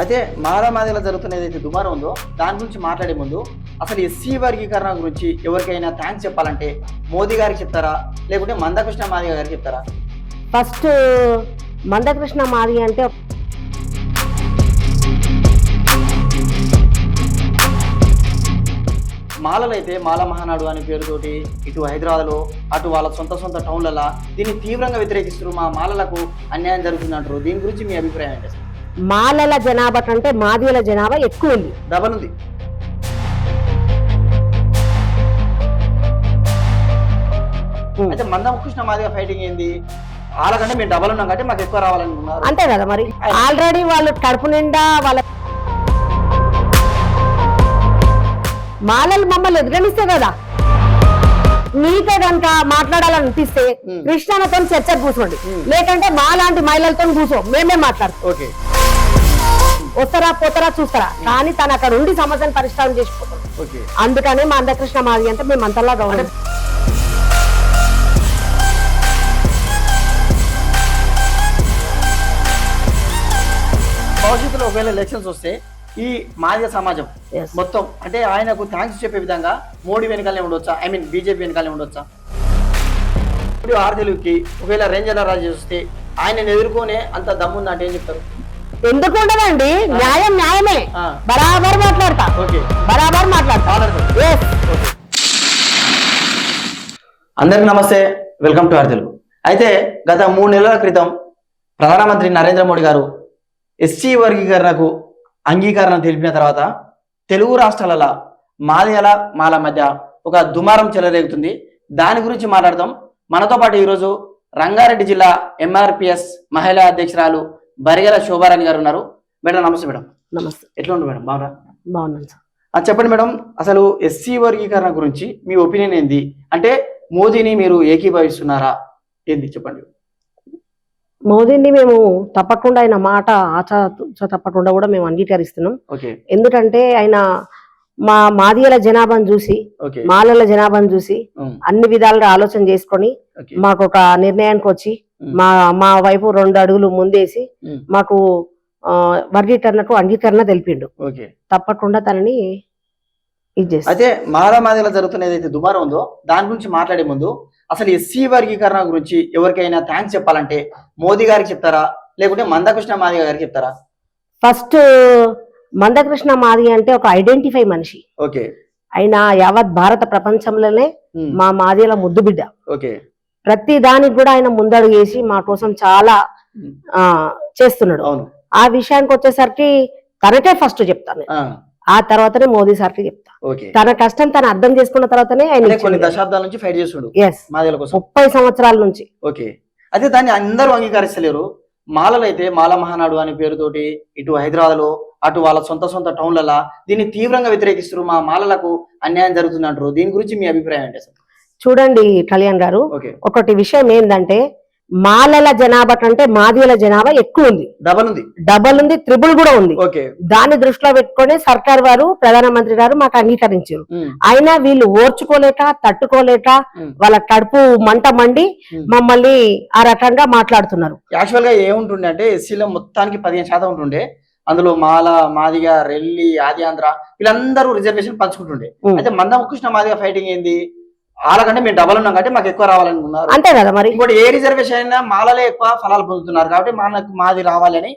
అయితే మారామాదిలో జరుగుతున్న ఏదైతే దుమారం ఉందో దాని గురించి మాట్లాడే ముందు అసలు ఎస్సీ వర్గీకరణ గురించి ఎవరికైనా థ్యాంక్స్ చెప్పాలంటే మోదీ గారికి చెప్తారా? లేకుంటే మందకృష్ణ మాదిగ గారికి చెప్తారా? ఫస్ట్ మందకృష్ణ మాది అంటే మాలలు అయితే మాల మహానాడు అనే పేరుతోటి ఇటు హైదరాబాద్లో అటు వాళ్ళ సొంత సొంత టౌన్లలో దీన్ని తీవ్రంగా వ్యతిరేకిస్తారు మా మాలలకు అన్యాయం జరుగుతుంది అంటారు దీని గురించి మీ అభిప్రాయం ఏంటి? మాలల జనాభా కంటే మాదిగల జనాభా ఎక్కువ ఉంది డబల్ ఉంది. అయితే మందకృష్ణ మాదిగ ఫైటింగ్ ఏంది? వాళ్ళకంటే మేము డబల్ ఉన్నాం కాబట్టి మాకు ఎక్కువ రావాలని ఉన్నారు. అంతే కదా మరి? ఆల్రెడీ వాళ్ళు కడుపు నిండా వాళ్ళ మాలలు మమ్మల్ని ఎదుగనిస్తే కదా? మీకే కనుక మాట్లాడాలనిపిస్తే ఉం. కృష్ణాలతో చర్చకు కూర్చోండి. లేకంటే మా లాంటి మహిళలతో కూర్చో. మేమే మాట్లాడతాం. ఓకే. వస్తారా పోతారా చూస్తారా. కానీ తను అక్కడ ఉండి సమస్యను పరిష్కారం చేసిపోతాం ఓకే. అందుకనే మా అందకృష్ణ మాది అంటే మేము అంతలా గౌరవం భవిష్యత్తులో ఒకవేళ ఎలక్షన్స్ వస్తే ఈ మాదిగ సమాజం. మొత్తం అంటే ఆయనకు థ్యాంక్స్ చెప్పే విధంగా మోడీ వెనకాలనే ఉండొచ్చా? ఐ మీన్ బీజేపీ వెనకాలనే ఉండొచ్చా? ఇప్పుడు ఆరు తెలుగుకి ఒకవేళ రేంజర్ రాజు వస్తే ఆయనను ఎదుర్కొనే అంత దమ్ముంది అంటే ఏం చెప్తారు? ఎందుకు ఉండదండి న్యాయం న్యాయమే. బరాబర్ మాట్లాడతా. ఓకే. బరాబర్ మాట్లాడతా. అందరికి నమస్తే. వెల్కమ్ టు ఆర్ తెలుగు అయితే గత మూడు నెలల క్రితం ప్రధానమంత్రి నరేంద్ర మోడీ గారు ఎస్సీ వర్గీకరణకు అంగీకారం తెలిపిన తర్వాత తెలుగు రాష్ట్రాలలో మాదిగల మాల మధ్య ఒక దుమారం చెలరేగుతుంది. దాని గురించి మాట్లాడదాం. మనతో పాటు ఈరోజు రంగారెడ్డి జిల్లా ఎంఆర్పిఎస్ మహిళా అధ్యక్షురాలు బరిగల శోభారాణి గారు ఉన్నారు. మేడం నమస్తే మేడం. నమస్తే. ఎట్లా ఉంది మేడం? బాగా బాగున్నాను సార్. చెప్పండి మేడం అసలు ఎస్సీ వర్గీకరణ గురించి మీ ఒపీనియన్ ఏంది? అంటే మోదీని మీరు ఏకీభవిస్తున్నారా? ఏంది? చెప్పండి. మోదీని మేము తప్పకుండా ఆయన మాట ఆచ తప్పకుండా కూడా మేము అంగీకరిస్తున్నాం. ఎందుకంటే ఆయన మా మాదిగల జనాభాను చూసి మాలల జనాభాను చూసి అన్ని విధాలుగా ఆలోచన చేసుకొని మాకు ఒక నిర్ణయానికి వచ్చి మా మా వైపు రెండు అడుగులు ముందేసి మాకు వర్గీకరణకు అంగీకరణ తెలిపిండు. ఓకే. తప్పకుండా తనని అయితే మారామాదిలో జరుగుతున్న ఏదైతే దుమారం ఉందో దాని గురించి మాట్లాడే ముందు అసలు ఎస్సీ వర్గీకరణ గురించి ఎవరికైనా థ్యాంక్స్ చెప్పాలంటే మోదీ గారికి చెప్తారా? లేకుంటే మందకృష్ణ మాదిగ గారికి చెప్తారా? ఫస్ట్ మందకృష్ణ మాది అంటే ఒక ఐడెంటిఫై మనిషి. ఓకే. ఆయన యావత్ భారత ప్రపంచంలోనే మా మాదిల ముద్దు బిడ్డ ఓకే. ప్రతి దానికి కూడా ఆయన ముందడుగు వేసి మా కోసం చాలా ఆ చేస్తున్నాడు. అవును. ఆ విషయానికి వచ్చేసరికి తనకే ఫస్ట్ చెప్తాను ఆ, తర్వాతనే మోదీ సార్కి చెప్తా. తన కష్టం తను అర్థం చేసుకున్న తర్వాతనే ఆయన కొన్ని దశాబ్దాల నుంచి ఫైట్ చేస్తుండు. ముప్పై సంవత్సరాల నుంచి. ఓకే. అయితే దాన్ని అందరూ అంగీకరిస్తలేరు. మాలలు అయితే మాల మహానాడు అనే పేరుతోటి ఇటు హైదరాబాద్లో అటు వాళ్ళ సొంత సొంత టౌన్లలో దీన్ని తీవ్రంగా వ్యతిరేకిస్తారు మా మాలలకు అన్యాయం జరుగుతుంది అంటారు దీని గురించి మీ అభిప్రాయం ఏంటి అసలు? చూడండి కళ్యాణ్ గారు ఒకటి విషయం ఏంటంటే మాలల జనాభా కంటే మాదిగల జనాభా ఎక్కువ ఉంది. డబల్ ఉంది. డబల్ ఉంది త్రిబుల్ కూడా ఉంది. దాన్ని దృష్టిలో పెట్టుకొని సర్కార్ వారు ప్రధానమంత్రి గారు మాకు అంగీకరించారు. అయినా వీళ్ళు ఓర్చుకోలేక తట్టుకోలేక వాళ్ళ కడుపు మంట మండి. మమ్మల్ని ఆ రకంగా మాట్లాడుతున్నారు. యాక్చువల్గా ఏముంటుండే అంటే ఎస్సీలో మొత్తానికి పదిహేను శాతం ఉంటుండే. అందులో మాల మాదిగ రెల్లి ఆది ఆంధ్ర వీళ్ళందరూ రిజర్వేషన్ పంచుకుంటుండే. అయితే మందకృష్ణ మాదిగ ఫైటింగ్ ఏంది? వాళ్ళకంటే మేము డబల్ ఉన్నాం కాబట్టి మాకు ఎక్కువ రావాలని ఉన్నారు. అంతే కదా మరి? ఇంకోటి ఏ రిజర్వేషన్ అయినా మాలలే ఎక్కువ ఫలాలు పొందుతున్నారు కాబట్టి మనకు మాది రావాలని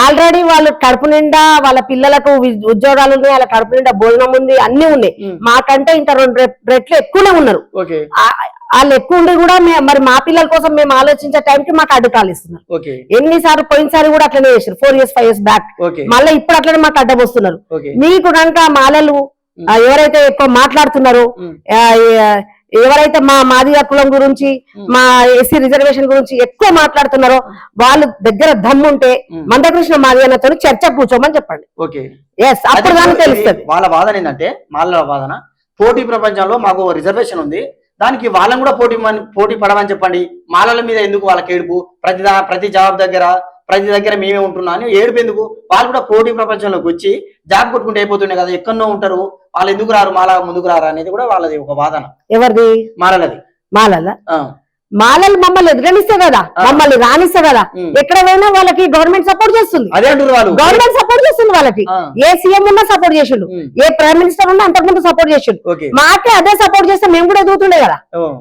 ఆల్రెడీ వాళ్ళు కడుపు నిండా వాళ్ళ పిల్లలకు ఉద్యోగాలు ఉన్నాయి వాళ్ళ కడుపు నిండా భోజనం ఉంది అన్ని ఉన్నాయి. మాకంటే ఇంకా రెండు రెట్లు ఎక్కువనే ఉన్నారు. వాళ్ళు ఎక్కువ ఉండి కూడా మరి మా పిల్లల కోసం మేము ఆలోచించే టైంకి మాకు అడ్డుకాలు ఇస్తున్నారు ఎన్నిసార్లు పోయినసారి కూడా అట్లనే చేశారు four years five years back మళ్ళీ ఇప్పుడు అట్లనే మాకు అడ్డబోస్తున్నారు ఓకే. మీకు కనుక మాలలు ఎవరైతే ఎక్కువ మాట్లాడుతున్నారో ఎవరైతే మా మాదిగ కులం గురించి. మా ఎస్సీ రిజర్వేషన్ గురించి ఎక్కువ మాట్లాడుతున్నారో వాళ్ళ దగ్గర దమ్ముంటే. మందకృష్ణ మాదిగనతో చర్చ కూర్చోమని చెప్పండి. అప్పుడు ఇది తెలుస్తుంది. వాళ్ళ వాదన ఏంటంటే మాల వాదన. పోటీ ప్రపంచంలో మాకు రిజర్వేషన్ ఉంది. దానికి వాళ్ళని కూడా పోటీ పోటీ పడమని చెప్పండి. మాలల మీద ఎందుకు వాళ్ళకి ఏడుపు ప్రతి దా- ప్రతి జాబ్ దగ్గర ప్రతి దగ్గర మేమే ఉంటున్నాం అని ఏడుపు ఎందుకు వాళ్ళు కూడా పోటీ ప్రపంచంలోకి వచ్చి జాబ్ కొట్టుకుంటే అయిపోతుండే కదా ఎక్కడో ఉంటారు. వాళ్ళు ఎందుకు రారు? మాల ముందుకు రారు అనేది కూడా వాళ్ళది ఒక వాదన. ఎవరిది? మాలలది. మాలల? మాలలు మమ్మల్ని ఎదురనిస్తే కదా. మమ్మల్ని రానిస్తే కదా. ఎక్కడ పోయినా వాళ్ళకి గవర్నమెంట్ సపోర్ట్ చేస్తుంది. అదే అంటారు వాళ్ళు. గవర్నమెంట్ సపోర్ట్ చేస్తుంది వాళ్ళకి. ఏ సీఎం ఉన్నా సపోర్ట్ చేసిండు. ఏ ప్రైమ్ మినిస్టర్ ఉన్నా అంతకుముందు సపోర్ట్ చేసిండు. మాకే అదే సపోర్ట్ చేస్తే మేము కూడా ఎదుగుతుండే కదా.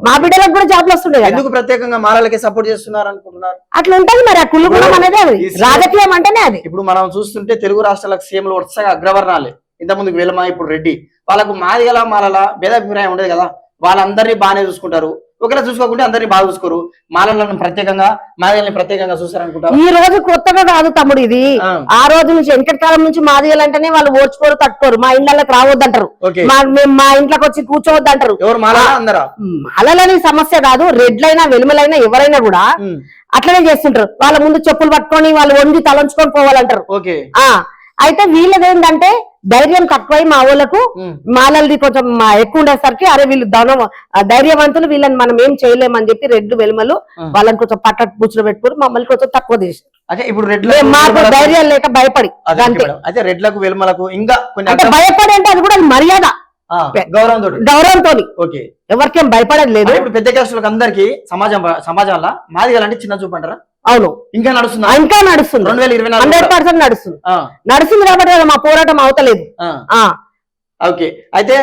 మా బిడ్డలకు కూడా జాబ్లు వస్తుండే కదా. ఎందుకు ప్రత్యేకంగా మారాలకే సపోర్ట్ చేస్తున్నారు అనుకుంటున్నారు? అట్లా ఉంటది మరి ఆ కుళ్ళు గుణం అనేది అది. రాజకీయం అంటేనే అది. ఇప్పుడు మనం చూస్తుంటే తెలుగు రాష్ట్రాలకు సీఎంలు వరుసగా అగ్రవర్ణాలే. ఇంత ముందుకు వెలమ ఇప్పుడు రెడ్డి. వాళ్ళకు మాది గల మాలల భేదాభిప్రాయం ఉండదు కదా. వాళ్ళందరినీ బాగానే చూసుకుంటారు. ఒకవేళ చూసుకోకుంటే అందరినీ బాగా చూసుకోరు. మాలలను ప్రత్యేకంగా మాదిగల్ని ప్రత్యేకంగా చూస్తారనుకుంటారు ఈ రోజు కొత్తగా కాదు తమ్ముడు ఇది. ఆ. రోజు నుంచి వెనకటి కాలం నుంచి మాదిగలంటేనే వాళ్ళు ఓర్చుకోరు తట్టుకోరు. మా ఇళ్ళకి రావద్దంటారు. మేము మా ఇంట్లోకి వచ్చి కూర్చోవద్దంటారు. ఎవరు మాలలా అందరా? అలలని సమస్య కాదు. రెడ్లైనా వెలుమలైనా ఎవరైనా కూడా. అట్లనే చేస్తుంటారు. వాళ్ళ ముందు చెప్పులు పట్టుకొని వాళ్ళు వండి తలంచుకొని పోవాలంటారు. అయితే వీళ్ళది ఏంటంటే ధైర్యం తక్కువై మా ఊళ్ళకు. మాలలది కొంచెం మా ఎక్కువ ఉండేసరికి అరే వీళ్ళు ధనం ధైర్యవంతులు వీళ్ళని మనం ఏం చేయలేమని చెప్పి రెడ్లు వెలుమలు. వాళ్ళని కొంచెం పట్ట పూచులు పెట్టుకుని మమ్మల్ని కొంచెం తక్కువ చేసి అంటే ఇప్పుడు రెడ్ల మాకు ధైర్యం లేక భయపడి అదే రెడ్లకు వెలుమలకు ఇంకా భయపడి అంటే అది కూడా మర్యాద గౌరవంతో గౌరవంతో ఓకే. ఎవరికేం భయపడేది లేదు. ఇప్పుడు పెద్ద క్యాస్టులకు అందరికి సమాజం సమాజంలో మాదిగలంటే చిన్న చూపు అంటారా? అవును. ఇంకా నడుస్తుందా? ఇంకా నడుస్తుంది. రెండు వేల ఇరవై హండ్రెడ్ పర్సెంట్ నడుస్తుంది. నడుస్తుంది కాబట్టి మా పోరాటం అవతలేదు. ఓకే. అయితే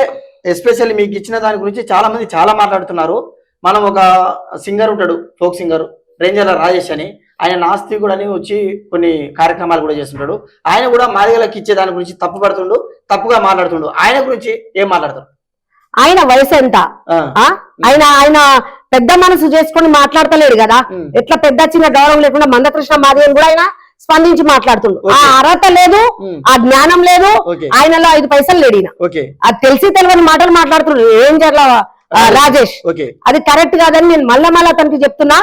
ఎస్పెషల్లీ మీకు ఇచ్చిన దాని గురించి చాలా మంది చాలా మాట్లాడుతున్నారు. మనం ఒక సింగర్ ఉంటాడు ఫోక్ సింగర్ రేంజర్ల రాజేష్ అని. ఆయన నాస్తికుడు అని వచ్చి కొన్ని కార్యక్రమాలు కూడా చేస్తుంటాడు. ఆయన కూడా మాదిగలకు ఇచ్చే దాని గురించి తప్పు పడుతుండు తప్పుగా మాట్లాడుతుండు. ఆయన గురించి ఏం మాట్లాడతారు ఆయన వయసు ఎంత? ఆయన ఆయన పెద్ద మనసు చేసుకొని మాట్లాడతలేడు కదా? ఎట్లా పెద్ద చిన్న గౌరవం లేకుండా మందకృష్ణ మాదిగని కూడా ఆయన స్పందించి మాట్లాడుతుండు. ఆ. అర్హత లేదు ఆ జ్ఞానం లేదు ఆయనలో ఐదు పైసలు లేడు ఈయన. ఓకే. అది తెలిసి తెలియని మాటలు మాట్లాడుతున్నాడు ఏం జర్ల రాజేష్ ఓకే. అది కరెక్ట్ కాదని నేను మళ్ళా మళ్ళా తనకి చెప్తున్నా.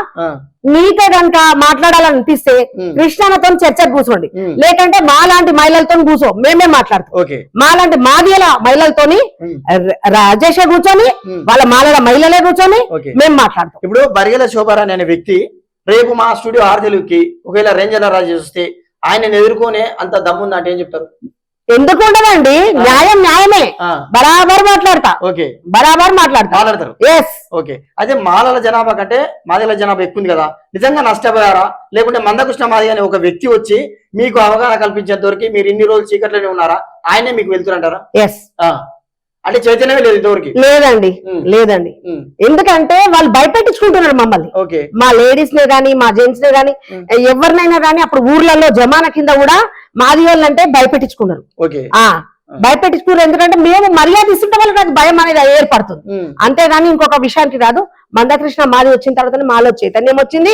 నీకే కనుక మాట్లాడాలనిపిస్తే ఉమ్, కృష్ణాలతో చర్చకు కూర్చోండి. లేకంటే మా లాంటి మహిళలతో కూర్చో మేమే మాట్లాడతాం. ఓకే. మా లాంటి మాదిగల మహిళలతోని రాజేష్ కూర్చొని వాళ్ళ మాలల మహిళలే కూర్చొని మేము మాట్లాడతాం. ఇప్పుడు బరిగెల శోభారాణి అనే వ్యక్తి రేపు మా స్టూడియో ఆరు తెలుగుకి ఒకవేళ రేంజర్ రాజు చూస్తే ఆయనను ఎదుర్కొనే అంత దమ్ముంది అంటే ఏం చెప్తారు? ఎందుకు ఉండదండి? న్యాయం న్యాయమే. బరాబర్ మాట్లాడతా. ఓకే. బరాబర్ మాట్లాడతా. మాట్లాడతారు. Yes okay. అయితే మాలల జనాభా కంటే మాదిగల జనాభా ఎక్కువ ఉంది కదా. నిజంగా నష్టపోయారా? లేకుంటే మందకృష్ణ మాది అనే ఒక వ్యక్తి వచ్చి మీకు అవగాహన కల్పించేంత వరకు మీరు ఇన్ని రోజులు చీకట్లోనే ఉన్నారా? ఆయనే మీకు వెళ్తురంటారా? ఎస్. అంటే చైతన్యమే లేదు ఇంతవరకు. లేదండి లేదండి. ఎందుకంటే వాళ్ళు భయపెట్టించుకుంటున్నారు మమ్మల్ని. మా లేడీస్ నే గాని మా జెంట్స్ నే గాని. ఎవరినైనా గాని అప్పుడు ఊర్లలో జమానా కింద కూడా మాది అంటే భయపెట్టించుకున్నారు భయపెట్టించుకున్నారు ఎందుకంటే మేము మర్యాద ఇస్తుంటే వాళ్ళకి అది భయం అనేది ఏర్పడుతుంది. అంతేగాని ఇంకొక విషయానికి కాదు మందకృష్ణ మాది వచ్చిన తర్వాత మాలో చైతన్యం వచ్చింది.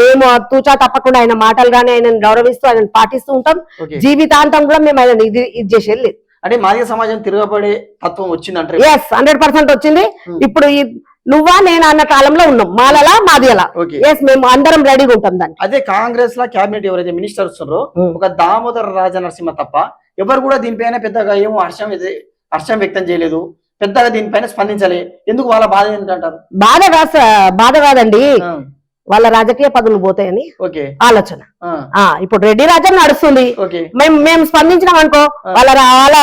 మేము తూచా తప్పకుండా ఆయన మాటలు గాని ఆయనను గౌరవిస్తూ ఆయన పాటిస్తూ ఉంటాం. జీవితాంతం కూడా మేము ఆయన ఇది ఇది చేసేది లేదు. అంటే మాదిగ సమాజం తిరగబడే తత్వం వచ్చిందంటారు. ఎస్ హండ్రెడ్ పర్సెంట్ వచ్చింది. Hmm. ఇప్పుడు ఈ నువ్వా నేను అన్న కాలంలో ఉన్నాం. మాలలా మాది అలా ఓకే ఎస్ మేము అందరం రెడీగా ఉంటాం దాన్ని అదే కాంగ్రెస్లో కేబినెట్ ఎవరైతే మినిస్టర్ వస్తున్నారో ఉమ్. ఒక దామోదర రాజనరసింహ తప్ప ఎవరు కూడా దీనిపైన పెద్దగా ఏమో హర్షం ఇది- హర్షం వ్యక్తం చేయలేదు. పెద్దగా దీనిపైన స్పందించలే. ఎందుకు వాళ్ళ బాధ ఏంటంటారు? బాధ కాదు బాధ కాదండి. ఆ, వాళ్ళ రాజకీయ పదవులు పోతాయని ఆలోచన. ఇప్పుడు రెడ్డి రాజ్యం నడుస్తుంది. మేము మేము స్పందించినాం అనుకో వాళ్ళ వాళ్ళ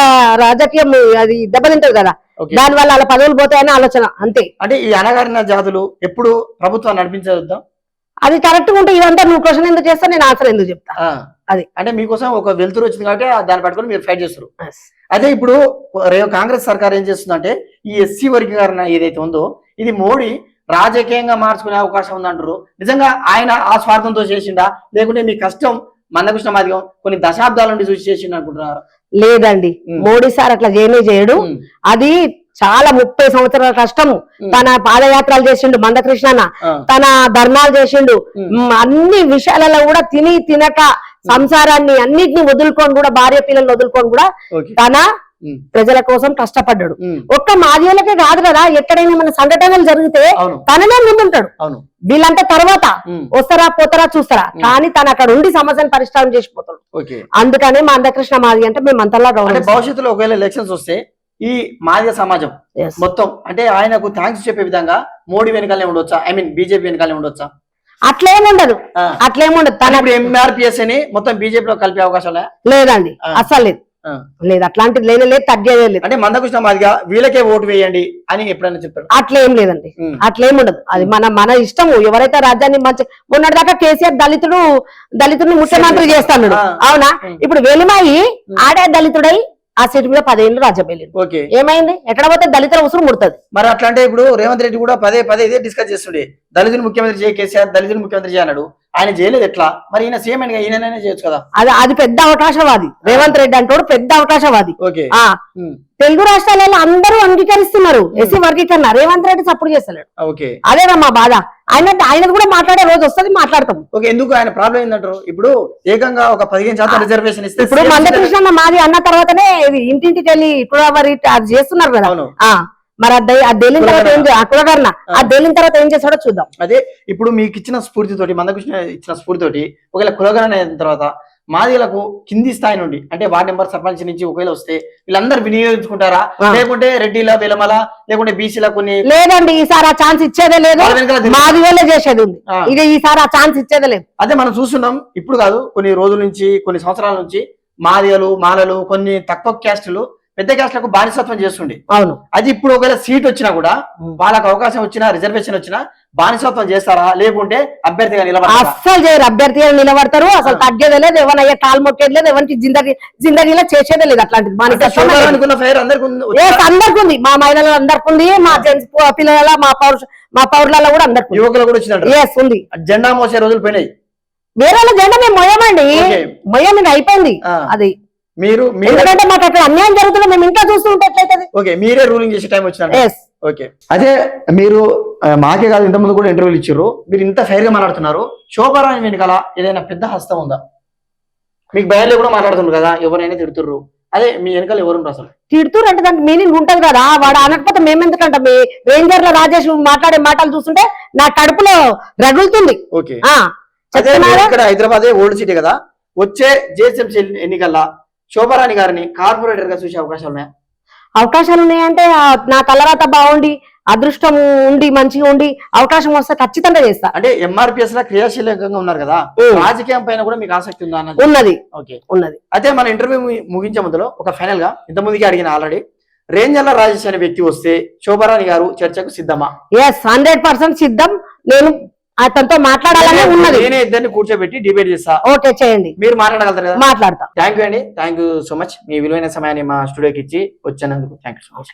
రాజకీయం అది దెబ్బతింటది కదా. దాని వల్ల వాళ్ళ పదవులు పోతాయని ఆలోచన అంతే. అంటే ఈ అనగారిన జాతులు ఎప్పుడు ప్రభుత్వాన్ని నడిపించవద్దాం అది కరెక్ట్ ఉంటే ఇదంతా నువ్వు క్వశ్చన్ ఎందుకు చేస్తా నేను ఆన్సర్ ఎందుకు చెప్తా. అది. అంటే మీకోసం ఒక వెలుతురు వచ్చింది కాబట్టి దాన్ని పట్టుకొని మీరు ఫైట్ చేస్తారు. అదే ఇప్పుడు కాంగ్రెస్ సర్కార్ ఏం చేస్తుందంటే ఈ ఎస్సీ వర్గీకరణ ఏదైతే ఉందో ఇది మోడీ రాజకీయంగా మార్చుకునే అవకాశం ఉందంటారు. నిజంగా ఆయన ఆ స్వార్థంతో చేసిండా? లేకుంటే మీ కష్టం మందకృష్ణ మాదిగం కొన్ని దశాబ్దాల నుండి చూసి చేసిండు అనుకుంటున్నారు? లేదండి. మోడీ సార్ అట్లా చేయనే చేయడు. అది చాలా ముప్పై సంవత్సరాల కష్టము. తన పాదయాత్రలు చేసిండు మందకృష్ణన్న. తన ధర్నాలు చేసిండు. అన్ని విషయాలలో కూడా తిని తినక సంసారాన్ని అన్నిటిని వదులుకొని కూడా భార్య పిల్లల్ని వదులుకొని కూడా తన. ప్రజల కోసం కష్టపడ్డాడు. ఒక్క మాదిగలకే కాదు కదా ఎక్కడైనా మన సంఘటనలు జరిగితే తననే ముందుంటాడు వీళ్ళంతా తర్వాత. వస్తారా పోతారా చూస్తారా. కానీ తను అక్కడ ఉండి సమస్యను పరిష్కారం చేసిపోతాడు అందుకనే మా అందకృష్ణ మాది అంటే మేము అంతలా. భవిష్యత్తులో ఒకవేళ ఎలక్షన్స్ వస్తే ఈ మాదిగ సమాజం. మొత్తం అంటే ఆయనకు థ్యాంక్స్ చెప్పే విధంగా మోడీ వెనకాలే ఉండొచ్చా ఐ మీన్ బీజేపీ వెనకాలే ఉండొచ్చా అట్లేముండదు. అట్లేముండదు తన ఎంఆర్పిఎస్ అని మొత్తం బీజేపీలో కలిపే అవకాశం లేదండి ఆ. అస్సలు లేదు. లేదు అట్లాంటిది లేనే లేదు తగ్గేదే లేదు. అంటే మందకృష్ణ మాదిగా వీళ్ళకే ఓటు వేయండి అని ఎప్పుడైనా చెప్తాడు అట్లేం లేదండి. ఉమ్. అట్లేం ఉండదు. అది మన మన ఇష్టము ఎవరైతే రాజ్యాన్ని మంచి మొన్నటి దాకా కేసీఆర్ దళితుడు దళితుడిని ముఖ్యమంత్రి చేస్తాడు ఆ. అవునా. ఇప్పుడు వెలిమాయి ఆడే దళితుడై ఆ సీటు మీద పదేళ్ళు ఓకే. ఏమైంది? ఎక్కడ పోతే దళితుల ఉసురు ముడుతుంది. మరి అట్లా అంటే ఇప్పుడు రేవంత్ రెడ్డి కూడా పదే పదే ఇదే డిస్కస్ చేస్తుండే. దళితులు ముఖ్యమంత్రి చేయ కేసీఆర్ దళితులు ముఖ్యమంత్రి చేయన్నాడు ఆయన చేయలేదు ఎట్లా? మరి ఈయన సీఎం అని ఈయననే చేయొచ్చు కదా? అది అది పెద్ద అవకాశవాది. రేవంత్ రెడ్డి అంటాడు పెద్ద అవకాశవాది. తెలుగు రాష్ట్రాలలో అందరూ అంగీకరిస్తున్నారు. ఎస్సీ వర్గీకరణ. రేవంత్ రెడ్డి సపోర్ట్ చేస్తలేడు. ఓకే. అదేనా మా బాధ? ఆయన ఆయనది కూడా మాట్లాడే రోజు వస్తుంది మాట్లాడతాం. ఓకే ఎందుకు ఆయన ప్రాబ్లం ఏంటంటారు ఇప్పుడు ఏకంగా ఒక పదిహేను శాతం రిజర్వేషన్ ఇస్తే ఇప్పుడు మందకృష్ణ మాది అన్న తర్వాతనే ఇది ఇంటింటికి వెళ్ళి కులవరి అది చేస్తున్నారు కదా. మరి అది తేలిన తర్వాత ఏం కులకరణ అది తేలిన తర్వాత ఏం చేస్తాడో చూద్దాం. అదే ఇప్పుడు మీకు ఇచ్చిన స్ఫూర్తితోటి మందకృష్ణ ఇచ్చిన స్ఫూర్తితోటి ఒకవేళ కులగణన అయిన తర్వాత మాదిగలకు కింది స్థాయి నుండి అంటే వార్డ్ నెంబర్ సర్పంచ్ నుంచి ఒకవేళ వస్తే వీళ్ళందరూ వినియోగించుకుంటారా. లేకుంటే రెడ్డిల వెలమల లేకుంటే బీసీల కొన్ని లేదండి ఈసారి ఆ ఛాన్స్ ఇచ్చేదే లేదు మాది వేలే చేసేది ఉంది. ఇక ఈసారి ఆ ఛాన్స్ ఇచ్చేదే లేదు అదే మనం చూస్తున్నాం ఇప్పుడు కాదు కొన్ని రోజుల నుంచి కొన్ని సంవత్సరాల నుంచి మాదిగలు మాలలు కొన్ని తక్కువ క్యాస్టులు పెద్ద క్యాస్ట్లకు బానిసత్వం చేస్తుండే. అవును. అది ఇప్పుడు ఒకవేళ సీట్ వచ్చినా కూడా వాళ్ళకి అవకాశం వచ్చినా రిజర్వేషన్ వచ్చినా బానిసత్వం చేస్తారా? లేకుంటే అభ్యర్థిగా నిలబడతారా? అస్సలు చేయరు. అభ్యర్థిగా నిలబడతారు. అసలు తగ్గేదే లేదు. ఎవరయ్యా కాలు మొక్కేది లేదు. ఎవరికి జిందగీ జిందగీలో చేసేదే లేదు అట్లాంటిది అంటే బానిసత్వం అందరికి ఉంది. Yes, అందరికి ఉంది మా మహిళలు అందరికి ఉంది మా జెంట్స్ పిల్లల మా పౌరుష మా పౌరులలో కూడా అందరికి యువకులు కూడా వచ్చిందంట ఎస్ ఉంది. జెండా మోసే రోజులు పోయినాయి. వేరే జెండా మేము మొయ్యమండి. మొయ్యం అయిపోయింది. అది మీరు ఎందుకంటే మాకు అక్కడ అన్యాయం జరుగుతుందో మేము ఇంట్లో చూస్తూ ఉంటే ఓకే మీరే రూలింగ్ చేసే టైం ఎస్ ఓకే. అదే మీరు మాకే కాదు ఇంతకుముందు కూడా ఇంటర్వ్యూలు ఇచ్చారు మీరు ఇంత ఫైర్గా మాట్లాడుతున్నారు. శోభారాణి వెనకాల ఏదైనా పెద్ద హస్తం ఉందా? మీకు బయలు కూడా మాట్లాడుతున్నారు కదా ఎవరైనా తిడుతుర్రు. అదే మీ వెనకాల ఎవరు అసలు? తిడుతూరు అంటే దానికి మీనింగ్ ఉంటది కదా. వాడు అనకపోతే మేము ఎందుకంటే మీ రేంజర్ల రాజేష్ మాట్లాడే మాటలు చూస్తుంటే నా కడుపులో రగులుతుంది. ఇక్కడ హైదరాబాద్ ఓల్డ్ సిటీ కదా. వచ్చే జేఎస్ఎంసీ ఎన్నికల్లో శోభారాణి గారిని కార్పొరేటర్గా చూసే అవకాశాలు ఉన్నాయా? అవకాశాలు ఉన్నాయంటే నా తలరాత బాగుండి అదృష్టం ఉండి మంచిగా ఉండి అవకాశం వస్తే ఖచ్చితంగా చేస్తా. అంటే ఎంఆర్పిఎస్లో క్రియాశీలకంగా ఉన్నారు కదా. రాజకీయం పైన కూడా మీకు ఆసక్తి ఉందా ఉన్నది. ఓకే. ఉన్నది. అయితే మన ఇంటర్వ్యూ ముగించే ముందులో ఒక ఫైనల్గా ఇంత ముందుకి అడిగిన ఆల్రెడీ రేంజర్ల రాజేష్ అనే వ్యక్తి వస్తే శోభారాణి గారు చర్చకు సిద్ధమా? ఎస్ హండ్రెడ్ పర్సెంట్ సిద్ధం. నేను అతనితో మాట్లాడాలనే ఉన్నది. నేనే ఇద్దరిని కూర్చోబెట్టి డిబేట్ చేస్తా. ఓకే చేయండి. మీరు మాట్లాడగలుగుతారు కదా? మాట్లాడతా. థ్యాంక్ యూ అండి. థ్యాంక్ యూ సో మచ్ మీ విలువైన సమయాన్ని మా స్టూడియోకి ఇచ్చి వచ్చినందుకు. Thank you so much